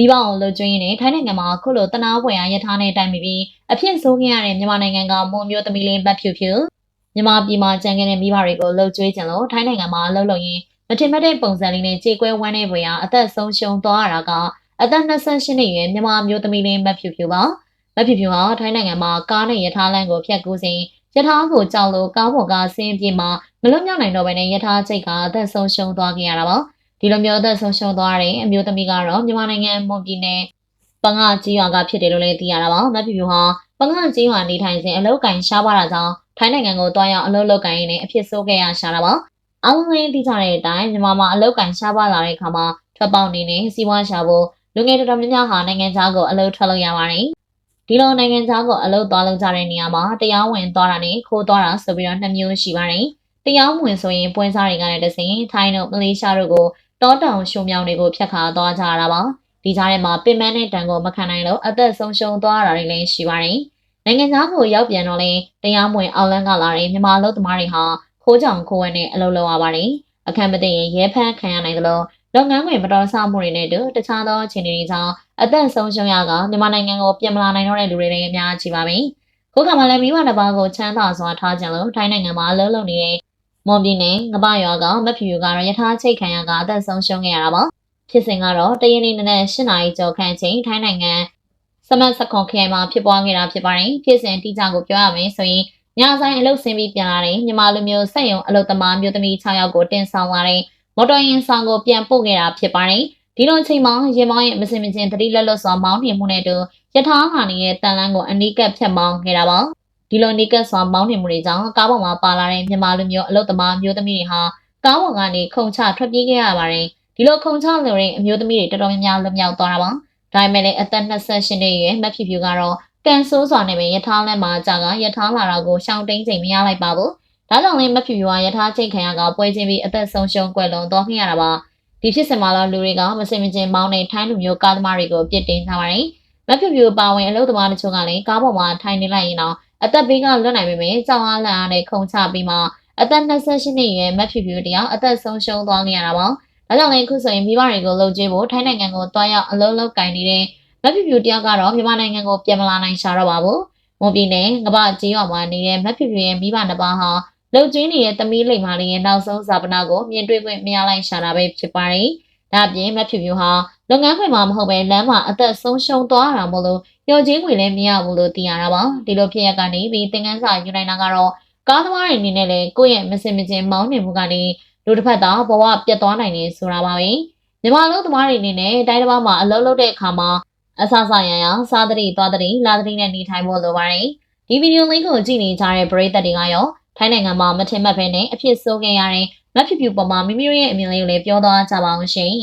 မိဘအောင်လှုပ်ကျွင်းနေထိုင်းနိုင်ငံမှာခုလိုတနာဖွယ်အားရထားနဲ့တိုင်ပြီးအဖြစ်ဆိုးခဲ့ရတဲ့မြန်မာနိုင်ငံကမွန်မျိုးသမီးလေးပတ်ဖြူဖြူမြန်မာပြည်မှာကြံခဲ့တဲ့မိဘတွေကိုလှုပ်ကျွေးကြလို့ထိုင်းနိုင်ငံမှာလှုပ်လို့ရင်မထင်မှတ်တဲ့ပုံစံလေးနဲ့ကြေကွဲဝမ်းနေဖွယ်အားအသက်ဆုံးရှုံးသွားရတာကအသက်28နှစ်အရွယ်မြန်မာမျိုးသမီးလေးပတ်ဖြူဖြူပါမဖြူဖြူဟာထိုင်းနိုင်ငံမှာကားနဲ့ရထားလမ်းကိုဖျက်ကူးစဉ်ရထားကိုကြောက်လို့ကားပေါ်ကဆင်းပြေးမှာမလွတ်မြောက်နိုင်တော့ဘဲနဲ့ရထားချိတ်ကအသက်ဆုံးရှုံးသွားခဲ့ရတာပါ ဒီလိုမျိုးအသက်ဆုံးရှုံးသွားတဲ့အမျိုးသမီးကတော့မြန်မာနိုင်ငံမွန်ပြည်နယ်ပငါကြီးရွာကဖြစ်တယ်လို့လည်းသိရတာပါမဖြူဖြူဟာပငါကြီးရွာနေထိုင်စဉ်အလုတ်ကင်ရှားပါတာကြောင့်ထိုင်းနိုင်ငံကိုတွားရောက်အလုတ်လုတ်ကင်ရင်းနဲ့အဖြစ်ဆိုးခဲ့ရရှာတာပါအားလုံးလည်းသိကြတဲ့အတိုင်းမြန်မာမှာအလုတ်ကင်ရှားပါလာတဲ့အခါမှာထွက်ပေါက်နေနဲ့စီးပွားရှာဖို့လူငယ်တော်တော်များများဟာနိုင်ငံခြားကိုအလုတ်ထွက်လို့ရပါတယ်ဒီလိုနိုင်ငံခြားကိုအလုတ်သွားလုပ်ကြတဲ့နေရာမှာတရားဝင်သွားတာနဲ့ခိုးသွားတာဆိုပြီးတော့နှစ်မျိုးရှိပါတယ်တရားဝင်ဆိုရင်ပွဲစားတွေကလည်းတစင်ထိုင်းတို့မလေးရှားတို့ကို တောတောင်ရှုံမြောင်တွေကိုဖျက်ခါသွားကြရတာပါဒီကြားထဲမှာပင်မနဲ့တန်ကိုမခံနိုင်လို့အသက်ဆုံးရှုံးသွားတာတွေလည်းရှိပါတယ်နိုင်ငံသားကိုရောက်ပြန်တော့လဲတရားမဝင်အောက်လန်းကလာတဲ့မြန်မာလူသမားတွေဟာခိုးကြောင်ခိုးဝဲနဲ့အလုပ်လုပ်ရပါတယ်အခမ်းမသိရင်ရဲဖမ်းခံရနိုင်တယ်လို့လုပ်ငန်းခွင်မတော်ဆမှုတွေနဲ့တူတခြားသောအခြေအနေတွေကြောင့်အသက်ဆုံးရှုံးရကမြန်မာနိုင်ငံကိုပြန်မလာနိုင်တော့တဲ့လူတွေလည်းအများကြီးပါပဲခုခါမှလည်းမိဘတစ်ပါးကိုချမ်းသာစွာထားကြလို့ထိုင်းနိုင်ငံမှာအလုပ်လုပ်နေတဲ့ မွန်ပြည်နယ်ငပရွာကမဖြူကတော့ယထာချိတ်ခံရကအသက်ဆုံးရှုံးခဲ့ရတာပါဖြစ်စဉ်ကတော့တရင်နေနဲ့၈နာရီကျော်ခန့်ချိန်ထိုင်းနိုင်ငံစမတ်စခွန်ခရိုင်မှာဖြစ်ပွားခဲ့တာဖြစ်ပါတယ်ဖြစ်စဉ်တိကျကိုပြောရမယ်ဆိုရင်ညဆိုင်အလုတ်ဆင်းပြီးပြန်လာတဲ့မြန်မာလူမျိုးစက်ရုံအလုတ်သမားမျိုးသမီး6ယောက်ကိုတင်ဆောင်လာတဲ့မော်တော်ယာဉ်ဆောင်ကိုပြန်ပို့ခဲ့တာဖြစ်ပါတယ်ဒီလိုအချိန်မှာရင်မောင်းရဲ့မစင်မချင်းသတိလက်လွတ်စွာမောင်းနှင်မှုနဲ့တူယထာဟာနေတဲ့တန်လန်းကိုအနီးကပ်ဖြတ်မောင်းခဲ့တာပါ ဒီလိုနီးကပ်စွာမောင်းနှင်မှုတွေကြောင့်ကားပေါ်မှာပါလာတဲ့မြန်မာလူမျိုးအလုတ်သမားမျိုးသမီးတွေဟာကားပေါ်ကနေခုန်ချထွက်ပြေးခဲ့ရပါတယ်ဒီလိုခုန်ချလို့တဲ့အမျိုးသမီးတွေတော်တော်များများလွတ်မြောက်သွားတာပါဒါပေမဲ့လည်းအသက်28နှစ်အရွယ်မဖြစ်ဖြူကတော့ကန်ဆိုးစွာနဲ့ပဲယထာလမ်းမှာကြာကယထာလာတာကိုရှောင်တိန်ချိန်မရလိုက်ပါဘူးဒါကြောင့်လည်းမဖြူဖြူကယထာချိန်ခံရကပွဲချင်းပြီးအသက်ဆုံးရှုံးကွယ်လွန်သွားခဲ့ရတာပါဒီဖြစ်စဉ်မှာတော့လူတွေကမစင်မချင်းမောင်းတဲ့ထိုင်းလူမျိုးကားသမားတွေကိုပြစ်တင်ကြပါတယ်မဖြူဖြူပါဝင်အလုပ်သမားတချို့ကလည်းကားပေါ်မှာထိုင်နေလိုက်ရင်တော့ အသက်ဘေးကလွတ်နိုင်ပေမဲ့ကြောင်အားလန့်အားနဲ့ခုန်ချပြီးမှအသက်28နှစ်အရွယ်မဖြူဖြူတယောက်အသက်ဆုံးရှုံးသွားခဲ့ရတာပါဒါကြောင့်လည်းအခုဆိုရင်မိဘတွေကိုလှုပ်ကြည့်ဖို့ထိုင်းနိုင်ငံကိုတွားရောက်အလုပ်လုပ်ကင်နေတဲ့မဖြူဖြူတယောက်ကတော့မြန်မာနိုင်ငံကိုပြန်မလာနိုင်ရှာတော့ပါဘူး။မွန်ပြည်နယ်ကမ္ဘာကြီးရွာမှာနေတဲ့မဖြူဖြူရဲ့မိဘနှစ်ပါးဟာလှုပ်ကျွင်းနေတဲ့သမီးလိမ္မာလေးရဲ့နောက်ဆုံးဇာပနာကိုမြင်တွေ့ခွင့်မရလိုက်ရှာတာပဲဖြစ်ပါတယ်။ဒါ့အပြင်မဖြူဖြူဟာ လုပ်ငန်းခွင်မှာမဟုတ်ပဲလမ်းမှာအသက်ဆုံးရှုံးသွားတာမို့လို့ရော်ချင်းခွေလည်းမရဘူးလို့သိရတာပါ။ဒီလိုဖြစ်ရကနေပြီးသင်ခန်းစာယူနိုင်တာကတော့ကားသမားတွေအနေနဲ့လည်းကိုယ့်ရဲ့မစင်မချင်းမောင်းနေမှုကနေလူတစ်ဖက်သားဘဝပြတ်သွားနိုင်နေဆိုတာပါပဲ။မြန်မာလူသမားတွေအနေနဲ့တိုင်းတစ်ပါးမှာအလုပ်လုပ်တဲ့အခါမှာအဆဆရရစားသတိသွားသတိလာသတိနဲ့နေထိုင်ဖို့လိုပါတယ်။ဒီဗီဒီယိုလေးကိုကြည့်နေကြတဲ့ပရိသတ်တွေကရောထိုင်းနိုင်ငံမှာမထင်မှတ်ဘဲနဲ့အဖြစ်ဆိုးခဲ့ရတဲ့မဖြစ်ပြူပေါ်မှာမိမိတို့ရဲ့အမြင်လေးကိုလည်းပြောသွားကြပါအောင်ရှင်။